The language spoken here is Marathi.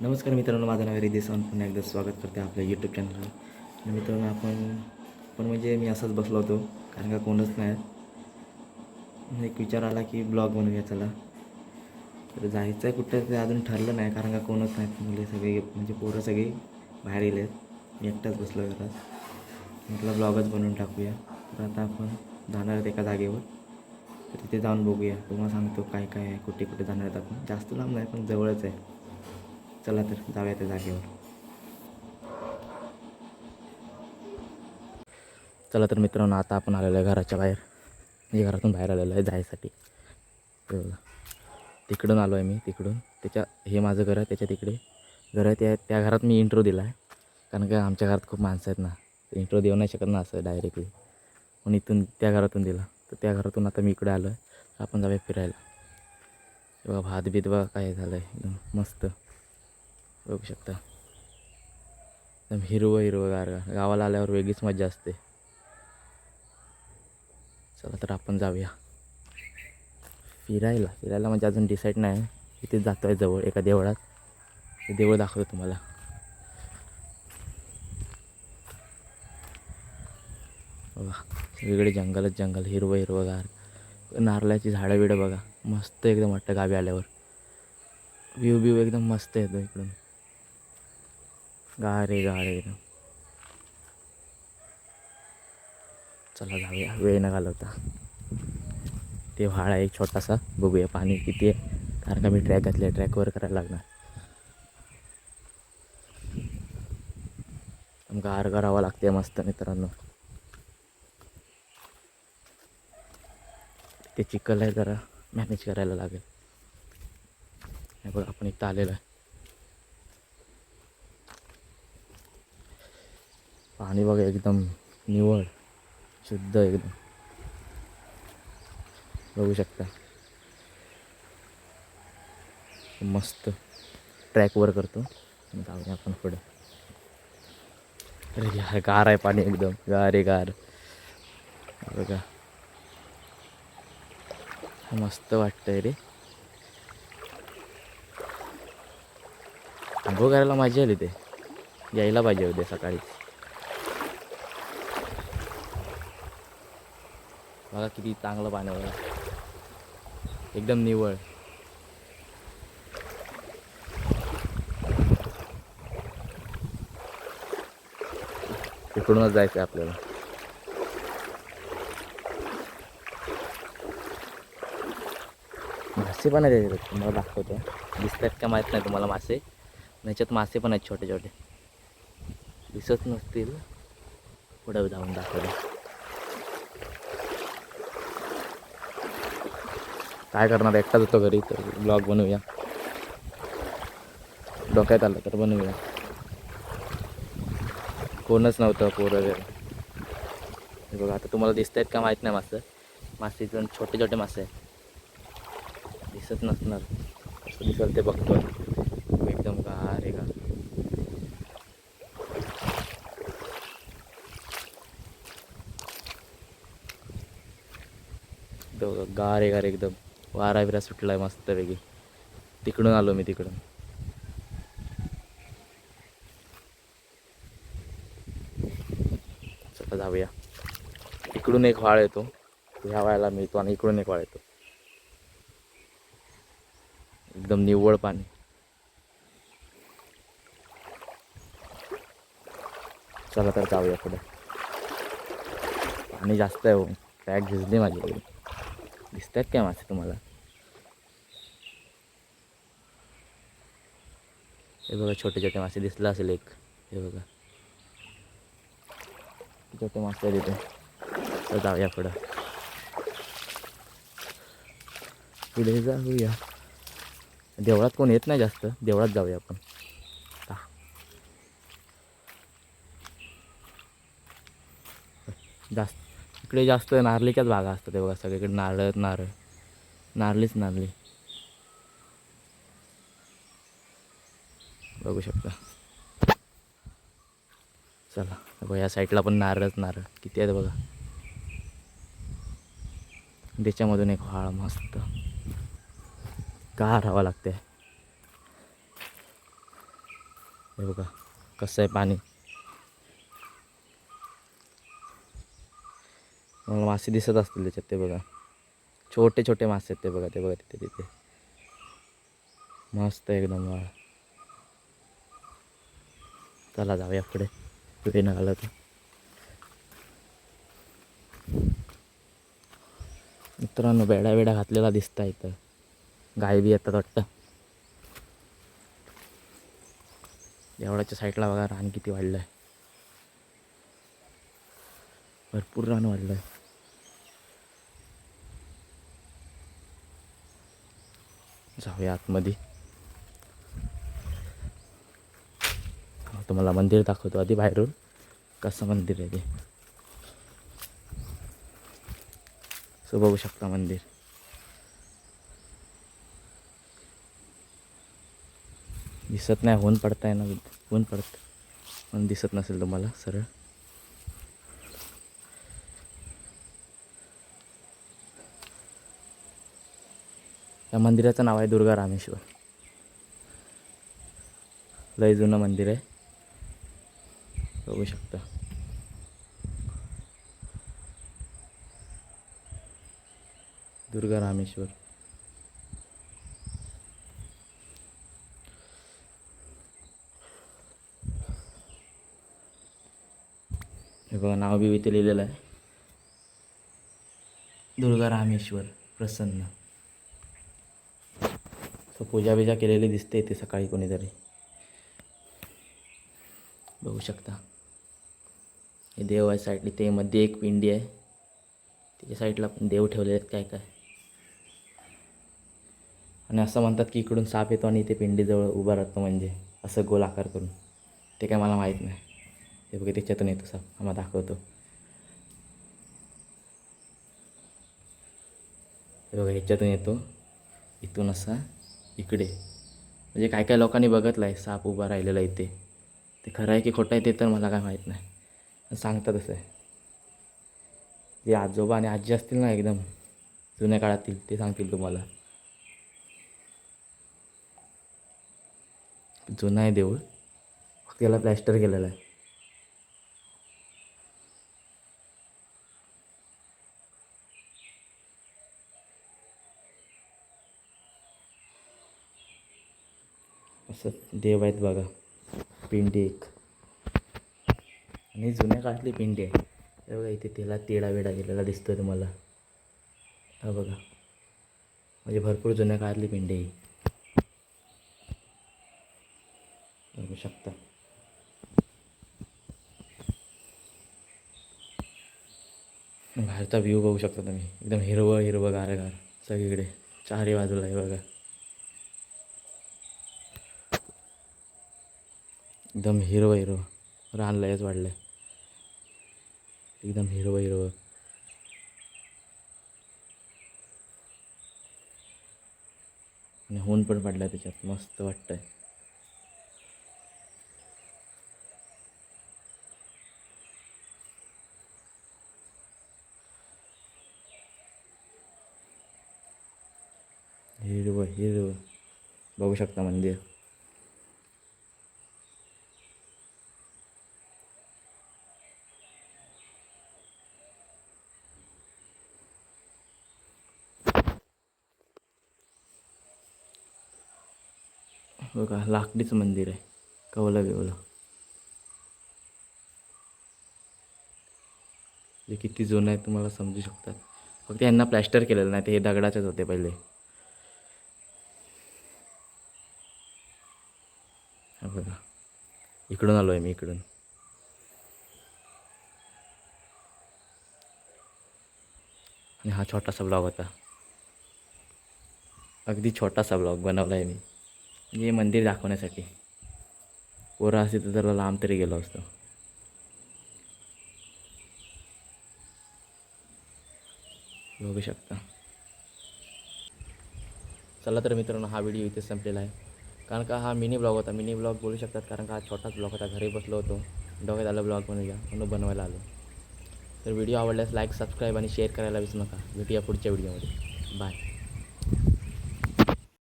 नमस्कार मित्रांनो माझं नाव रिदेश सावंत पुन्हा एकदा स्वागत करते आपल्या यूट्यूब चॅनलवर मित्रांनो आपण पण म्हणजे मी असाच बसलो होतो कारण का कोणच नाही. एक विचार आला की ब्लॉग बनवूया चला. तर जायचं आहे कुठं ते अजून ठरलं नाही कारण का कोणच नाहीत मुले सगळे म्हणजे पोरं सगळी बाहेर गेले आहेत. मी एकटाच बसलो घरात. म्हटलं ब्लॉगच बनवून टाकूया. तर आता आपण जाणार आहेत एका जागेवर. तर तिथे जाऊन बघूया. तुम्हाला सांगतो काय काय आहे कुठे कुठे जाणार आहेत आपण. जास्त लांब नाही पण जवळच आहे. चला तर जाऊया त्या जागेवर. चला तर मित्रांनो आता आपण आलेलो आहे घराच्या बाहेर. म्हणजे घरातून बाहेर आलेलो आहे जायसाठी. हे तिकडून आलो आहे मी तिकडून. त्याच्या हे माझं घर आहे त्याच्या तिकडे. घर आहे त्या त्या घरात मी इंट्रो दिला आहे. कारण का आमच्या घरात खूप माणसं आहेत ना. इंट्रो देऊ नाही शकत ना असं डायरेक्टली म्हणून इथून त्या घरातून दिला. तर त्या घरातून आता मी इकडे आलो आहे आपण जाऊया फिरायला. हे बघा भात बीत बघा काय झालं आहे एकदम मस्त. बघू शकता. एकदम हिरवं हिरवं गार गावाला आल्यावर वेगळीच मजा असते. चला तर आपण जाऊया. फिरायला फिरायला म्हणजे अजून डिसाईड नाही. इथे जातो आहे जवळ एका देवळात. ते देवळ दाखवतो तुम्हाला. बघा वेगळे जंगलच जंगल हिरवं हिरवं गार. नारळाची झाडं बिडं बघा. मस्त एकदम वाटतं गावी आल्यावर. व्ह्यू ब्यू एकदम मस्त येतो इकडून. गारे गारे. एकदम चला जाऊया. वेळ न घालवता. ते व्हाळ आहे एक छोटासा. बघूया पाणी किती आहे. कारण का मी ट्रॅक घातले ट्रॅकवर करायला लागणार. गार करावं लागते मस्त मित्रांनो. ते चिखल आहे जरा. मॅनेज करायला लागेल. हे बघ आपण इथं आलेलं आहे. पाणी बघा एकदम निवळ शुद्ध एकदम. बघू शकता. मस्त ट्रॅकवर करतो. जाऊया आपण पुढे. अरे यार गार आहे पाणी एकदम. गार आहे गार. बघा. मस्त वाटतंय रे. आंघोळ करायला मजा आली ते यायला पाहिजे उद्या सकाळी बघा किती चांगलं पाणी आहे. बघा. एकदम निवळ. इकडूनच जायचं आहे आपल्याला. मासे पण आहेत तुम्हाला दाखवतो. दिसतात का माहीत नाही तुम्हाला मासे? याच्यात मासे पण आहेत छोटे छोटे दिसत नसतील. पुढे जाऊन दाखवले काय करणार? एकटाच होतो घरी तर ब्लॉग बनवूया. डोक्यात आलं तर बनवूया. कोणच नव्हतं पोरं वगैरे. बघा आता तुम्हाला दिसत आहेत का माहीत नाही मासं. मासेचं छोटे छोटे मासे आहेत. दिसत नसणार. कसं दिसेल ते बघतो. एकदम गार रे का एकदम गार आहे गार एकदम. वारा बिरा सुटला आहे मस्त वेगळी तिकडून आलो मी तिकडून. चला जाऊया. इकडून एक वाळ येतो. ह्या वाळ्याला मिळतो आणि इकडून एक वाळ येतो. एकदम निव्वळ पाणी. चला तर जाऊया पुढे. पाणी जास्त आहे हो. ट्रॅक झिजली माझी. दिसत आहेत काय मासे तुम्हाला? हे बघा छोटे छोटे मासे दिसला असेल एक. हे बघा. छोटे मासे आहेत तिथे तर जाऊया पुढं. पुढे जाऊया. देवळात कोण येत नाही जास्त? देवळात जाऊया आपण. जास्त. इकडे जास्त नारळीच्याच भागा असतात ते बघा सगळीकडे नारळ नारळ. नारळीच नारळी बघू शकता. चला बघा या साईडला पण नारळच नारळ. किती आहेत बघा. त्याच्यामधून एक व्हाळ मस्त. का राहावं लागते. हे बघा कसं आहे पाणी. मला मासे दिसत असतील त्याच्यात ते बघा. छोटे छोटे मासे आहेत ते बघा ते बघा तिथे तिथे. मस्त एकदम चला जाऊया पुढे. पुढे निघालं तर. मित्रांनो बेडा बेडा घातलेला दिसता इथं. गाय बी येतात वाटतं. देवळाच्या साईडला बघा रान किती वाढलं आहे भरपूर रान वाढलं आहे जाऊया आतमध्ये. तुम्हाला मंदिर दाखवतो आधी बाहेरून. कसं मंदिर आहे ते. सो बघू शकता मंदिर. दिसत नाही ऊन पडताय ना ऊन पडत. पण दिसत नसेल तुम्हाला सरळ. या मंदिराचं नाव आहे दुर्गा रामेश्वर. लय जुनं मंदिर आहे. बघू शकता. दुर्गा रामेश्वर. हे बघा नाव बी इथे लिहिलेलं आहे. दुर्गा रामेश्वर प्रसन्न. सो पूजा बिजा केलेली दिसते इथे सकाळी कोणीतरी. बघू शकता. हे देव आहे साईड इथे मध्ये एक पिंडी आहे. त्याच्या साईडला पण देव ठेवले आहेत काय काय. आणि असं म्हणतात की इकडून साप येतो आणि इथे पिंडीजवळ उभा राहतो म्हणजे असं गोल आकार करून. ते काय मला माहीत नाही. हे बघा त्याच्यातून येतो साप. आम्हाला दाखवतो. हे बघा ह्याच्यातून येतो. इथून असा. इकडे. म्हणजे काय काय लोकांनी बघितलं आहे साप उभा राहिलेला इथे. ते खरं आहे की खोटं आहे ते तर मला काय माहीत नाही. सांगतात असं आहे. जे आजोबा आणि आजी असतील ना एकदम जुन्या काळातील ते सांगतील तुम्हाला. जुनं आहे देऊळ. फक्त त्याला प्लॅस्टर केलेलं आहे. असं देव आहेत बघा. पिंडी एक. आणि जुन्या काळातली पिंडी आहे. हे बघा इथे त्याला तिडा बिडा गेलेला दिसतो तुम्हाला. हा बघा. म्हणजे भरपूर जुन्या काळातली पिंडी आहे बघू शकता. बाहेरचा व्ह्यू बघू शकता तुम्ही. एकदम हिरवं हिरवं गारगार सगळीकडे. चारही बाजूला आहे बघा. एकदम हिरवं हिरवं. रान लयच वाढलं आहे एकदम हिरवं हिरवं. आणि होऊन पण पडलं त्याच्यात. मस्त वाटतंय. हिरवं हिरवं. बघू शकता मंदिर. बघा लाकडीचं मंदिर आहे. कवलं बिवलं. जे किती जुनं आहे तुम्हाला समजू शकतात. फक्त यांना प्लॅस्टर केलेलं नाही ते हे दगडाचेच होते पहिले. हा बघा. इकडून आलो आहे मी इकडून. आणि हा छोटासा ब्लॉग होता. अगदी छोटासा ब्लॉग बनवला आहे मी. म्हणजे हे मंदिर दाखवण्यासाठी. पोरं असते तर जरा लांब तरी गेलो असतो. बघू शकता. चला तर मित्रांनो हा व्हिडिओ इथे संपलेला आहे. कारण का हा मिनी ब्लॉग होता. मिनी ब्लॉग बोलू शकतात कारण का हा छोटाच ब्लॉग होता. घरी बसलो होतो. डोक्यात आलं ब्लॉग बनवूया म्हणून बनवायला आलो. तर व्हिडिओ आवडल्यास लाईक सबस्क्राईब आणि शेअर करायला विसरू नका. भेटूया पुढच्या व्हिडिओमध्ये. बाय.